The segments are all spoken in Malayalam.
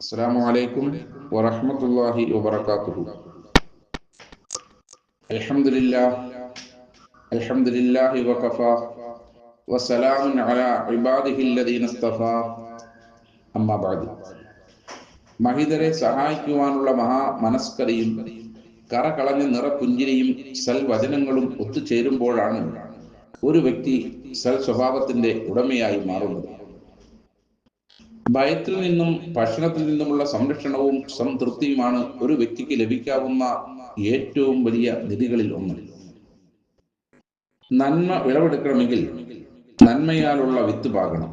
السلام عليكم ورحمة الله وبركاته الحمد لله الحمد لله وكفى وسلام على عباده الذين اصطفى أما بعد മഹിതരെ സഹായിക്കുവാനുള്ള മഹാ മനസ്കരയും കറകളഞ്ഞ നിറപുഞ്ചിരിയും സൽവചനങ്ങളും ഒത്തുചേരുമ്പോഴാണ് ഒരു വ്യക്തി സൽ സ്വഭാവത്തിന്റെ ഉടമയായി മാറുന്നത് ഭയത്തിൽ നിന്നും ഭക്ഷണത്തിൽ നിന്നുമുള്ള സംരക്ഷണവും സംതൃപ്തിയുമാണ് ഒരു വ്യക്തിക്ക് ലഭിക്കാവുന്ന ഏറ്റവും വലിയ നിധികളിൽ ഒന്ന്. നന്മ വിളവെടുക്കണമെങ്കിൽ നന്മയാലുള്ള വിത്ത് പാകണം.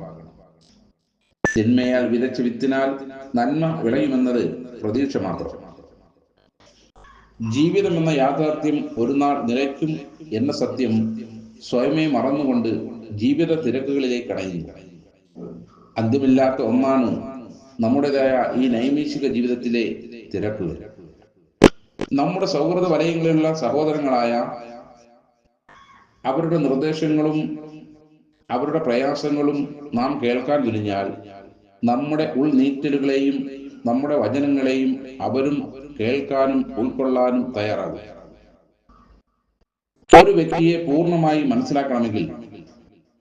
തിന്മയാൽ വിതച്ച വിത്തിനാൽ നന്മ വിളയുമെന്നത് പ്രതീക്ഷ മാത്രം. ജീവിതം എന്ന യാഥാർത്ഥ്യം ഒരു നാൾ നിലയ്ക്കും എന്ന സത്യം സ്വയമേ മറന്നുകൊണ്ട് ജീവിത തിരക്കുകളിലേക്ക് അടയുന്നു അന്ത്യമില്ലാത്ത ഒന്നാണ് നമ്മുടേതായ ഈ നൈമിഷിക ജീവിതത്തിലെ തിരക്കുകൾ നമ്മുടെ സൗഹൃദ വലയങ്ങളിലുള്ള സഹോദരങ്ങളായ അവരുടെ നിർദ്ദേശങ്ങളും അവരുടെ പ്രയാസങ്ങളും നാം കേൾക്കാൻ തുനിഞ്ഞാൽ നമ്മുടെ ഉൾനീറ്റലുകളെയും നമ്മുടെ വചനങ്ങളെയും അവരും കേൾക്കാനും ഉൾക്കൊള്ളാനും തയ്യാറാകും. ഒരു വ്യക്തിയെ പൂർണമായി മനസ്സിലാക്കണമെങ്കിൽ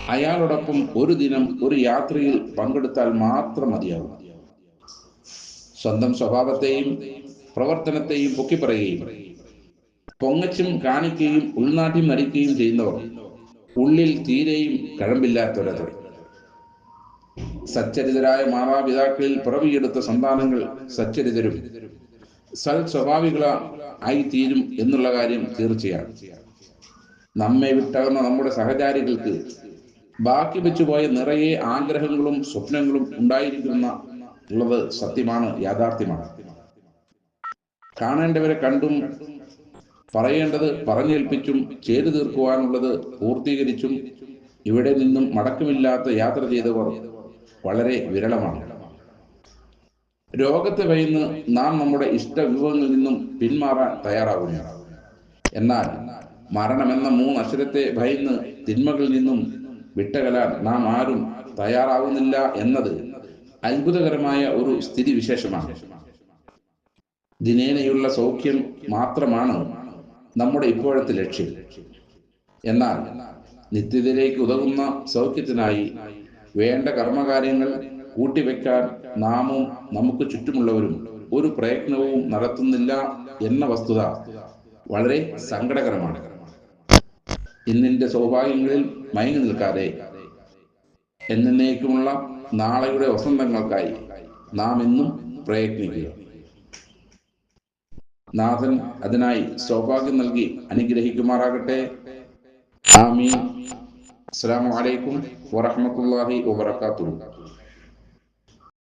അയാളോടൊപ്പം ഒരു ദിനം ഒരു യാത്രയിൽ പങ്കെടുത്താൽ മാത്രം മതിയാവും. സ്വന്തം സ്വഭാവത്തെയും പ്രവർത്തനത്തെയും പൊക്കിപ്പറയുകയും പൊങ്ങച്ചും കാണിക്കുകയും ഉൾനാട്ടിൽ നടിക്കുകയും ചെയ്യുന്നവർ ഉള്ളിൽ തീരെയും കഴമ്പില്ലാത്തവരത് സച്ചരിതരായ മാതാപിതാക്കളിൽ പിറവിയെടുത്ത സന്താനങ്ങൾ സച്ചരിതരും സൽ സ്വഭാവികള ആയി തീരും എന്നുള്ള കാര്യം തീർച്ചയാണ്. നമ്മെ വിട്ടകുന്ന നമ്മുടെ സഹചാരികൾക്ക് ബാക്കി വെച്ചുപോയ നിറയെ ആഗ്രഹങ്ങളും സ്വപ്നങ്ങളും ഉണ്ടായിരിക്കുന്ന ഉള്ളത് സത്യമാണ് യാഥാർത്ഥ്യമാണ്. കാണേണ്ടവരെ കണ്ടും പറയേണ്ടത് പറഞ്ഞേൽപ്പിച്ചും ചെയ്തു തീർക്കുവാനുള്ളത് പൂർത്തീകരിച്ചും ഇവിടെ നിന്നും മടക്കമില്ലാത്ത യാത്ര ചെയ്തവർ വളരെ വിരളമാണ്. രോഗത്തെ ഭയന്ന് നാം നമ്മുടെ ഇഷ്ടവിഭവങ്ങളിൽ നിന്നും പിന്മാറാൻ തയ്യാറാവുകയാണ്. എന്നാൽ മരണമെന്ന മൂന്ന് അക്ഷരത്തെ ഭയന്ന് തിന്മകളിൽ നിന്നും വിട്ടകലാൻ നാം ആരും തയ്യാറാവുന്നില്ല എന്നത് അത്ഭുതകരമായ ഒരു സ്ഥിതി വിശേഷമാണ് ദിനേനയുള്ള സൗഖ്യം മാത്രമാണ് നമ്മുടെ ഇപ്പോഴത്തെ ലക്ഷ്യം. എന്നാൽ നിത്യതയിലേക്ക് ഉതകുന്ന സൗഖ്യത്തിനായി വേണ്ട കർമ്മകാര്യങ്ങൾ കൂട്ടിവെക്കാൻ നാമും നമുക്ക് ചുറ്റുമുള്ളവരും ഒരു പ്രയത്നവും നടത്തുന്നില്ല എന്ന വസ്തുത വളരെ സങ്കടകരമാണ്. ഇന്നിന്റെ സൗഭാഗ്യങ്ങളിൽ മയങ്ങി നിൽക്കാതെ. എന്നേക്കുമുള്ള നാളെയുടെ വസന്തങ്ങൾക്കായി നാം ഇന്നും പ്രയത്നിക്കുക. നാഥൻ അതിനായി സൗഭാഗ്യം നൽകി അനുഗ്രഹിക്കുമാറാകട്ടെ. ആമീൻ. അസ്സാം വലൈക്കും വറഹമത്തല്ലാഹി വബർക്കാത്തു